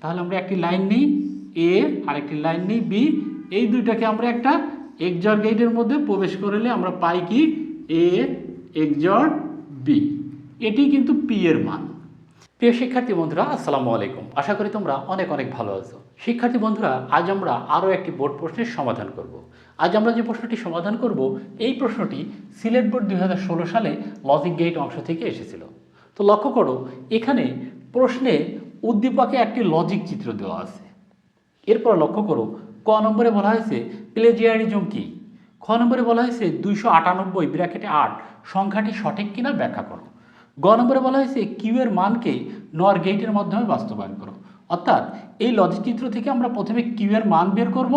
তাহলে আমরা একটি লাইন নিই এ আর একটি লাইন নিই বি এই দুইটাকে আমরা একটা এক্সজর গেটের মধ্যে প্রবেশ করলে আমরা পাই কি? এ এক্সজর বি এটি কিন্তু পি এর মান। প্রিয় শিক্ষার্থী বন্ধুরা, আসসালামু আলাইকুম। আশা করি তোমরা অনেক অনেক ভালো আছো। শিক্ষার্থী বন্ধুরা, আজ আমরা আরও একটি বোর্ড প্রশ্নের সমাধান করব। আজ আমরা যে প্রশ্নটি সমাধান করব, এই প্রশ্নটি সিলেট বোর্ড দুই হাজার ষোলো সালে লজিক গেট অংশ থেকে এসেছিল। তো লক্ষ্য করো, এখানে প্রশ্নে উদ্দীপকে একটি লজিক চিত্র দেওয়া আছে। এরপর লক্ষ্য করো, ক নম্বরে বলা হয়েছে প্লেজিয়ারিজম কি খ নম্বরে বলা হয়েছে দুইশো আটানব্বই ব্র্যাকেটে আট, সংখ্যাটি সঠিক কিনা ব্যাখ্যা করো। গ নম্বরে বলা হয়েছে কিউ এর মানকে নর গেটের মাধ্যমে বাস্তবায়ন করো। অর্থাৎ এই লজিক চিত্র থেকে আমরা প্রথমে কিউ এর মান বের করব,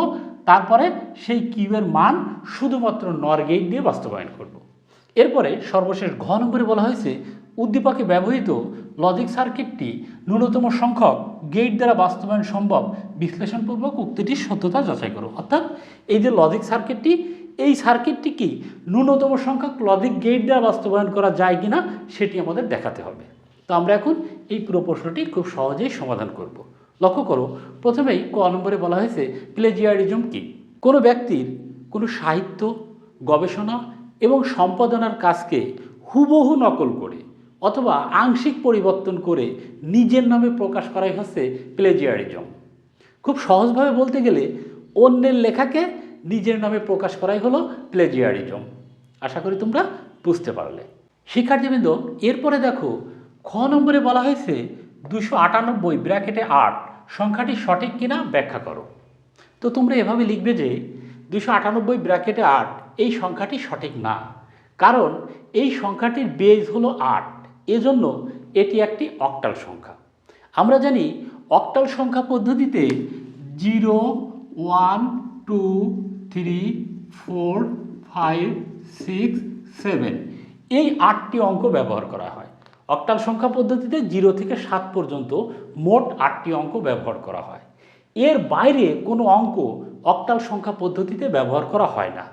তারপরে সেই কিউ এর মান শুধুমাত্র নর গেট দিয়ে বাস্তবায়ন করব। এরপরে সর্বশেষ ঘ নম্বরে বলা হয়েছে উদ্দীপকে ব্যবহৃত লজিক সার্কিটটি ন্যূনতম সংখ্যক গেট দ্বারা বাস্তবায়ন সম্ভব, বিশ্লেষণপূর্বক উক্তিটির সত্যতা যাচাই করো। অর্থাৎ এই যে লজিক সার্কিটটি এই সার্কিটটি কি ন্যূনতম সংখ্যক লজিক গেট দ্বারা বাস্তবায়ন করা যায় কি না সেটি আমাদের দেখাতে হবে। তো আমরা এখন এই পুরো প্রশ্নটি খুব সহজেই সমাধান করব। লক্ষ্য করো, প্রথমেই ক নম্বরে বলা হয়েছে প্লেজিয়ারিজম কি? কোনো ব্যক্তির কোনো সাহিত্য, গবেষণা এবং সম্পাদনার কাজকে হুবহু নকল করে অথবা আংশিক পরিবর্তন করে নিজের নামে প্রকাশ করাই হচ্ছে প্লেজিয়ারিজম খুব সহজভাবে বলতে গেলে অন্যের লেখাকে নিজের নামে প্রকাশ করাই হলো প্লেজিয়ারিজম আশা করি তোমরা বুঝতে পারলে। শিক্ষার্থীবৃন্দ, এরপরে দেখো, খ নম্বরে বলা হয়েছে দুশো আটানব্বই ব্র্যাকেটে আট, সংখ্যাটি সঠিক কিনা ব্যাখ্যা করো। তো তোমরা এভাবে লিখবে যে দুশো আটানব্বই ব্র্যাকেটে আট, এই সংখ্যাটি সঠিক না। কারণ এই সংখ্যাটির বেজ হলো আট। এজন্য এটি একটি অক্টাল সংখ্যা। আমরা জানি অক্টাল সংখ্যা পদ্ধতিতে zero, one, two, three, four, five, six, seven এই আটটি অঙ্ক ব্যবহার করা হয়। অক্টাল সংখ্যা পদ্ধতিতে জিরো থেকে সাত পর্যন্ত মোট আটটি অঙ্ক ব্যবহার করা হয়। এর বাইরে কোনো অঙ্ক অক্টাল সংখ্যা পদ্ধতিতে ব্যবহার করা হয় না।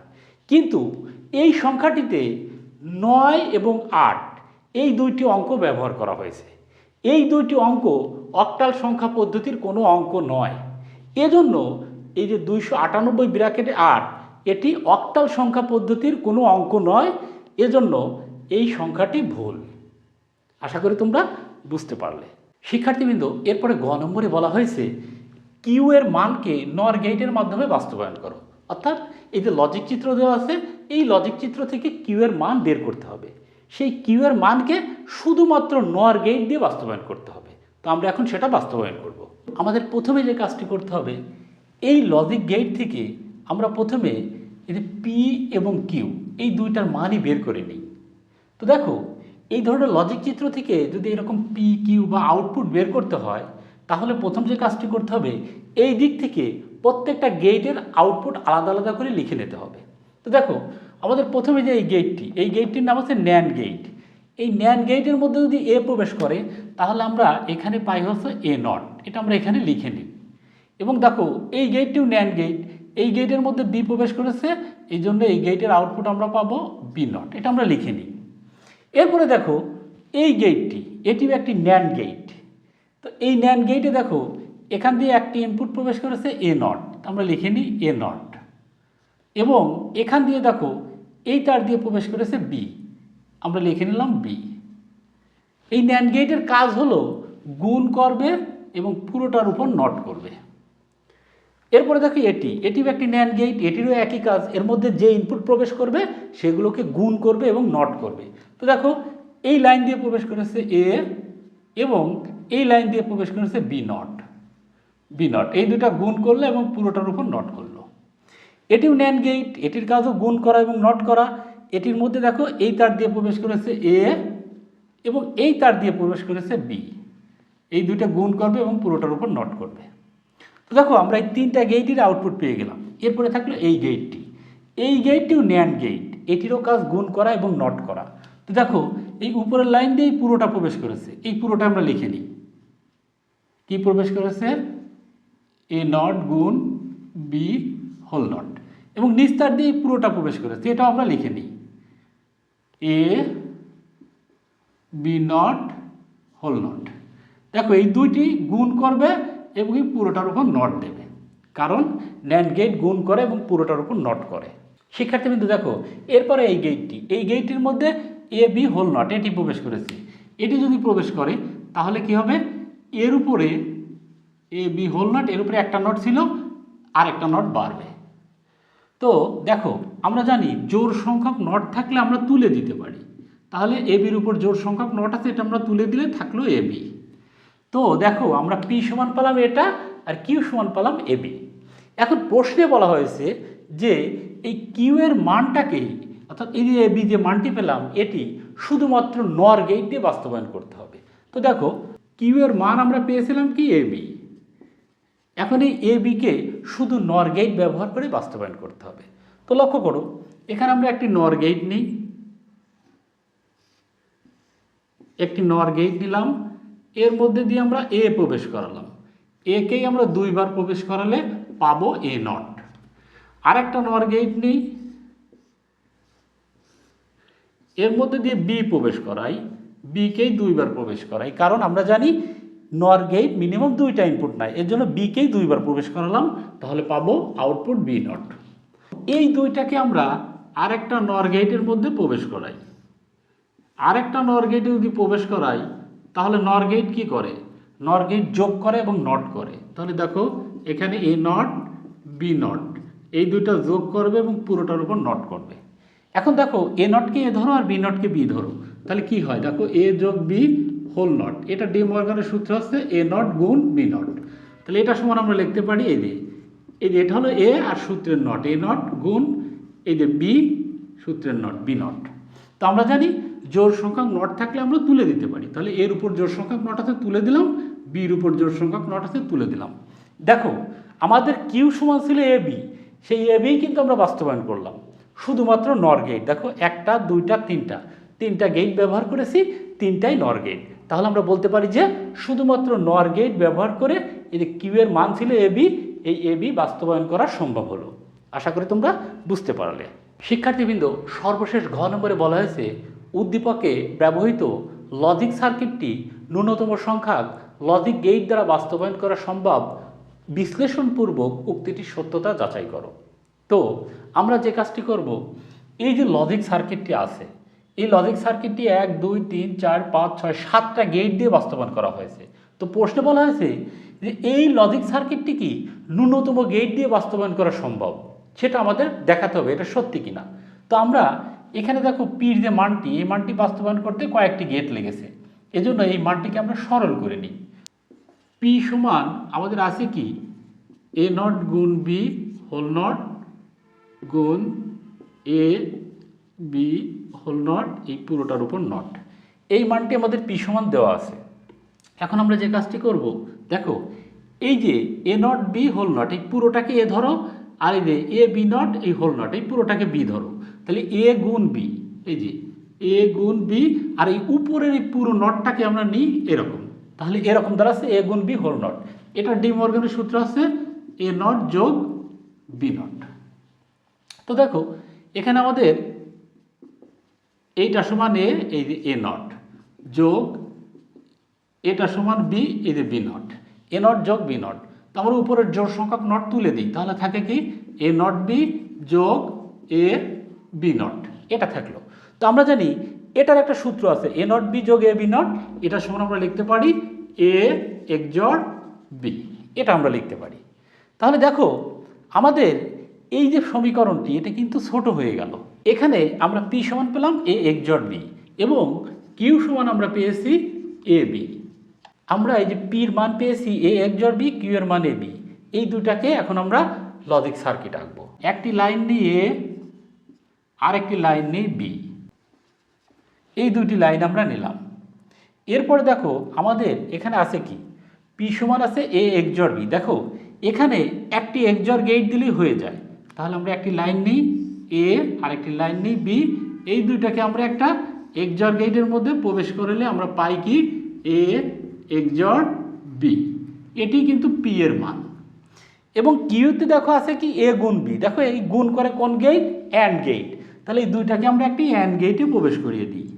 কিন্তু এই সংখ্যাটিতে নয় এবং আট এই দুইটি অঙ্ক ব্যবহার করা হয়েছে। এই দুইটি অঙ্ক অক্টাল সংখ্যা পদ্ধতির কোনো অঙ্ক নয়। এজন্য এই যে দুইশো আটানব্বই ব্র্যাকেটে আট, এটি অক্টাল সংখ্যা পদ্ধতির কোনো অঙ্ক নয়। এজন্য এই সংখ্যাটি ভুল। আশা করি তোমরা বুঝতে পারলে। শিক্ষার্থীবৃন্দ, এরপরে গ নম্বরে বলা হয়েছে, কিউ এর মানকে নর গেটের মাধ্যমে বাস্তবায়ন করো। অর্থাৎ এই যে লজিক চিত্র দেওয়া আছে, এই লজিক চিত্র থেকে কিউ এর মান বের করতে হবে। সেই কিউ এর মানকে শুধুমাত্র নর গেট দিয়ে বাস্তবায়ন করতে হবে। তো আমরা এখন সেটা বাস্তবায়ন করব। আমাদের প্রথমে যে কাজটি করতে হবে, এই লজিক গেট থেকে আমরা প্রথমে এই যে পি এবং কিউ এই দুইটার মানই বের করে নিই। তো দেখো, এই ধরনের লজিক চিত্র থেকে যদি এরকম পি কিউ বা আউটপুট বের করতে হয়, তাহলে প্রথম যে কাজটি করতে হবে, এই দিক থেকে প্রত্যেকটা গেটের আউটপুট আলাদা আলাদা করে লিখে নিতে হবে। তো দেখো আমাদের প্রথমে যে এই গেটটি এই গেটটির নাম হচ্ছে ন্যান গেট এই ন্যান গেটের মধ্যে যদি এ প্রবেশ করে, তাহলে আমরা এখানে পাই হচ্ছে এ নট এটা আমরা এখানে লিখে নিই। এবং দেখো, এই গেটটিও ন্যান গেট এই গেটের মধ্যে বি প্রবেশ করেছে, এই জন্য এই গেটের আউটপুট আমরা পাবো বি নট এটা আমরা লিখে নিই। এরপরে দেখো, এই গেটটি এটিও একটি ন্যান গেট তো এই ন্যান গেটে দেখো, এখান দিয়ে একটি ইনপুট প্রবেশ করেছে এ নট আমরা লিখে নিই এ নট এবং এখান দিয়ে দেখো এই তার দিয়ে প্রবেশ করেছে বি আমরা লিখে নিলাম বি এই ন্যান গেটের কাজ হলো গুণ করবে এবং পুরোটার উপর নট করবে। এরপরে দেখো এটি। এটিও একটি ন্যান গেট এটিরও একই কাজ। এর মধ্যে যে ইনপুট প্রবেশ করবে, সেগুলোকে গুণ করবে এবং নট করবে। তো দেখো, এই লাইন দিয়ে প্রবেশ করেছে এ এবং এই লাইন দিয়ে প্রবেশ করেছে বি নট বি নট এই দুটা গুণ করল এবং পুরোটার উপর নট করল। এটিও ন্যান গেট এটির কাজও গুণ করা এবং নট করা। এটির মধ্যে দেখো এই তার দিয়ে প্রবেশ করেছে এ এবং এই তার দিয়ে প্রবেশ করেছে বি এই দুইটা গুণ করবে এবং পুরোটার উপর নট করবে। তো দেখো আমরা এই তিনটা গেইটের আউটপুট পেয়ে গেলাম। এরপরে থাকল এই গেটটি এই গেটটিও ন্যান গেট এটিরও কাজ গুণ করা এবং নট করা। তো দেখো এই উপরের লাইন দিয়েই পুরোটা প্রবেশ করেছে। এই পুরোটা আমরা লিখে নিই। কী প্রবেশ করেছে? এ নট গুণ বি হোল নট এবং নিস্তার দিয়ে পুরোটা প্রবেশ করেছে। এটাও আমরা লিখে নিই। A B not whole not দেখো, এই দুইটি গুণ করবে এবং এই পুরোটার উপর নট দেবে। কারণ ন্যান্ড গেট গুণ করে এবং পুরোটার উপর নট করে। শিক্ষার্থী বিন্দু, দেখো, এরপরে এই গেটটি এই গেটটির মধ্যে এ বি হোল নট এটি প্রবেশ করেছে। এটি যদি প্রবেশ করে, তাহলে কি হবে? এর উপরে এ বি হোল নট এর উপরে একটা নট ছিল আর একটা নট বাড়বে। তো দেখো, আমরা জানি জোর সংখ্যক নট থাকলে আমরা তুলে দিতে পারি। তাহলে এ বির উপর জোর সংখ্যক নট আছে, এটা আমরা তুলে দিলে থাকল এ বি। তো দেখো, আমরা পি সমান পেলাম এটা আর কিউ সমান পেলাম এ বি। এখন প্রশ্নে বলা হয়েছে যে এই কিউ এর মানটাকে, অর্থাৎ এই যে বি যে মানটি পেলাম, এটি শুধুমাত্র নর গেট দিয়ে বাস্তবায়ন করতে হবে। তো দেখো, কিউ এর মান আমরা পেয়েছিলাম কি এ বি। এখন এই এ বিকে শুধু নর গেট ব্যবহার করে বাস্তবায়ন করতে হবে। তো লক্ষ্য করো, এখানে আমরা একটি নর গেট নিই। একটি নর গেট নিলাম। এর মধ্যে দিয়ে আমরা এ প্রবেশ করালাম। একেই আমরা দুইবার প্রবেশ করালে পাবো এ নট আরেকটা নর গেট নিই। এর মধ্যে দিয়ে বি প্রবেশ করাই। বিকেই দুইবার প্রবেশ করাই। কারণ আমরা জানি নর গেট মিনিমাম দুইটা ইনপুট নাই। এর জন্য বিকেই দুইবার প্রবেশ করালাম, তাহলে পাবো আউটপুট বি নট এই দুইটাকে আমরা আরেকটা নর গেটের মধ্যে প্রবেশ করাই। আরেকটা নর গেটে যদি প্রবেশ করাই, তাহলে নর গেট কি করে? নর গেট যোগ করে এবং নট করে। তাহলে দেখো, এখানে এ নট বি নট এই দুইটা যোগ করবে এবং পুরোটার উপর নট করবে। এখন দেখো এ নটকে এ ধরো আর বি নটকে বি ধরো। তাহলে কি হয়? দেখো এ যোগ বি হোল নট এটা ডি মর্গানের সূত্র হচ্ছে এ নট গুণ বি নট তাহলে এটা সমান আমরা লিখতে পারি এই যে এই যে এটা হলো এ আর সূত্রের নট এ নট গুণ এই যে বি সূত্রের নট বি নট তো আমরা জানি জোর সংখ্যক নট থাকলে আমরা তুলে দিতে পারি। তাহলে এর উপর জোর সংখ্যক নট আছে, তুলে দিলাম, বির উপর জোর সংখ্যক নট আছে, তুলে দিলাম। দেখো, আমাদের কিউ সমান ছিল এ বি, সেই এ বি কিন্তু আমরা বাস্তবায়ন করলাম। শুধুমাত্র নর গেট দেখো, একটা, দুইটা, তিনটা তিনটা গেট ব্যবহার করেছি, তিনটাই নর গেট তাহলে আমরা বলতে পারি যে শুধুমাত্র নর গেট ব্যবহার করে এই যে কিউ এর মান ছিল এ বি এই এ বি বাস্তবায়ন করা সম্ভব হলো। আশা করি তোমরা বুঝতে পারলে। শিক্ষার্থীবৃন্দ, সর্বশেষ ঘ নম্বরে বলা হয়েছে, উদ্দীপকে ব্যবহৃত লজিক সার্কিটটি ন্যূনতম সংখ্যক লজিক গেট দ্বারা বাস্তবায়ন করা সম্ভব। বিশ্লেষণপূর্বক উক্তিটির সত্যতা যাচাই করো। তো, আমরা যে কাজটি করব, এই যে লজিক সার্কিটটি আছে এই লজিক সার্কিটটি এক, দুই, তিন, চার, পাঁচ, ছয়, সাতটা গেট দিয়ে বাস্তবায়ন করা হয়েছে। তো প্রশ্নে বলা হয়েছে যে এই লজিক সার্কিটটি কি ন্যূনতম গেট দিয়ে বাস্তবায়ন করা সম্ভব? সেটা আমাদের দেখাতে হবে, এটা সত্যি কিনা? তো আমরা এখানে দেখো পির যে মানটি, এই মানটি বাস্তবায়ন করতে কয়েকটি গেট লেগেছে। এজন্য এই মানটিকে আমরা সরল করে নিই। পি সমান আমাদের আছে কি? এ নট গুণ বি হোল নট গুণ এ বি হোল নট এই পুরোটার উপর নট এই মানটি আমাদের পি সমান দেওয়া আছে। এখন আমরা যে কাজটি করব, দেখো, এই যে A not B whole not এই পুরোটাকে এ ধরো, আর এই যে এ বি নট এই হোল নট এই পুরোটাকে বি ধরো। তাহলে এ গুণ বি এই যে এ গুণ বি আর এই উপরের এই পুরো নটটাকে আমরা নিই এরকম। তাহলে এরকম দ্বারা আছে এ গুণ বি হোল নট এটা ডি মর্গানের সূত্র আছে এ নট যোগ বি নট তো দেখো, এখানে আমাদের এইটা সমান এ, এই যে এ নট, যোগ এটা সমান বি, এই যে বি নট, এ নট যোগ বি নট। তো আমরা উপরের জোর সংখ্যক নট তুলে দিই, তাহলে থাকে কি? এ নট বি যোগ এ বি নট, এটা থাকল। তো আমরা জানি এটার একটা সূত্র আছে, এ নট বি যোগ এ বি নট, এটা সমান আমরা লিখতে পারি এ এক একজর বি, এটা আমরা লিখতে পারি। তাহলে দেখো, আমাদের এই যে সমীকরণটি, এটা কিন্তু ছোট হয়ে গেল। এখানে আমরা পি সমান পেলাম এ একজর বি এবং কিউ সমান আমরা পেয়েছি এ বি আমরা এই যে পির মান পেয়েছি এ এক একজর বি কিউ এর মান এ বি এই দুটাকে এখন আমরা লজিক সার্কিট আঁকবো। একটি লাইন নিয়ে আর একটি লাইন নিয়ে বি এই দুটি লাইন আমরা নিলাম। এরপরে দেখো আমাদের এখানে আছে কি? পি সমান আছে এ এক একজর বি দেখো, এখানে একটি একজর গেট দিলেই হয়ে যায়। তাহলে আমরা একটি লাইন নিই এ আর একটি লাইন নিই বি এই দুইটাকে আমরা একটা একজর গেটের মধ্যে প্রবেশ করলে আমরা পাই কি? এ একজর বি এটি কিন্তু পি এর মান। এবং কিউতে দেখো আছে কি? এ গুণ বি দেখো, এই গুণ করে কোন গেট অ্যান্ড গেট তাহলে এই দুইটাকে আমরা একটি অ্যান্ড গেটে প্রবেশ করিয়ে দিই।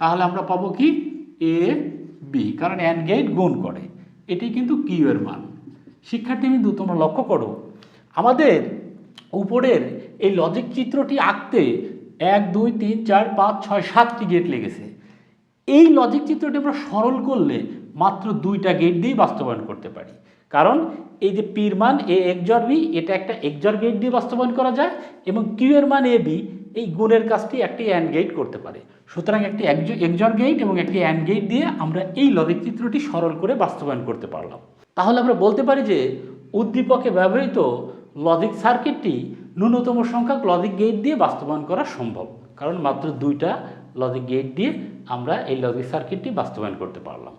তাহলে আমরা পাবো কি? এ বি কারণ অ্যান্ড গেট গুণ করে। এটি কিন্তু কিউ এর মান। শিক্ষার্থী বিন্দু, তোমরা লক্ষ্য করো, আমাদের উপরের এই লজিক চিত্রটি আঁকতে এক, দুই, তিন, চার, পাঁচ, ছয়, সাতটি গেট লেগেছে। এই লজিক চিত্রটি আমরা সরল করলে মাত্র দুইটা গেট দিয়েই বাস্তবায়ন করতে পারি। কারণ এই যে পির মান এ একজর বি, এটা একটা একজর গেট দিয়ে বাস্তবায়ন করা যায় এবং কিউ এর মান এ বি, এই গুণের কাজটি একটি অ্যান্ড গেট করতে পারে। সুতরাং একটি একজর গেট এবং একটি অ্যান্ড গেট দিয়ে আমরা এই লজিক চিত্রটি সরল করে বাস্তবায়ন করতে পারলাম। তাহলে আমরা বলতে পারি যে উদ্দীপকে ব্যবহৃত লজিক সার্কিটটি ন্যূনতম সংখ্যক লজিক গেট দিয়ে বাস্তবায়ন করা সম্ভব। কারণ মাত্র দুইটা লজিক গেট দিয়ে আমরা এই লজিক সার্কিটটি বাস্তবায়ন করতে পারলাম।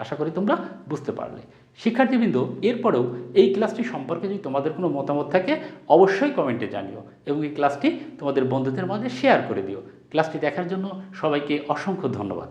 আশা করি তোমরা বুঝতে পারলে। শিক্ষার্থীবৃন্দ, এরপরেও এই ক্লাসটি সম্পর্কে যদি তোমাদের কোনো মতামত থাকে, অবশ্যই কমেন্টে জানিও এবং এই ক্লাসটি তোমাদের বন্ধুদের মাঝে শেয়ার করে দিও। ক্লাসটি দেখার জন্য সবাইকে অসংখ্য ধন্যবাদ।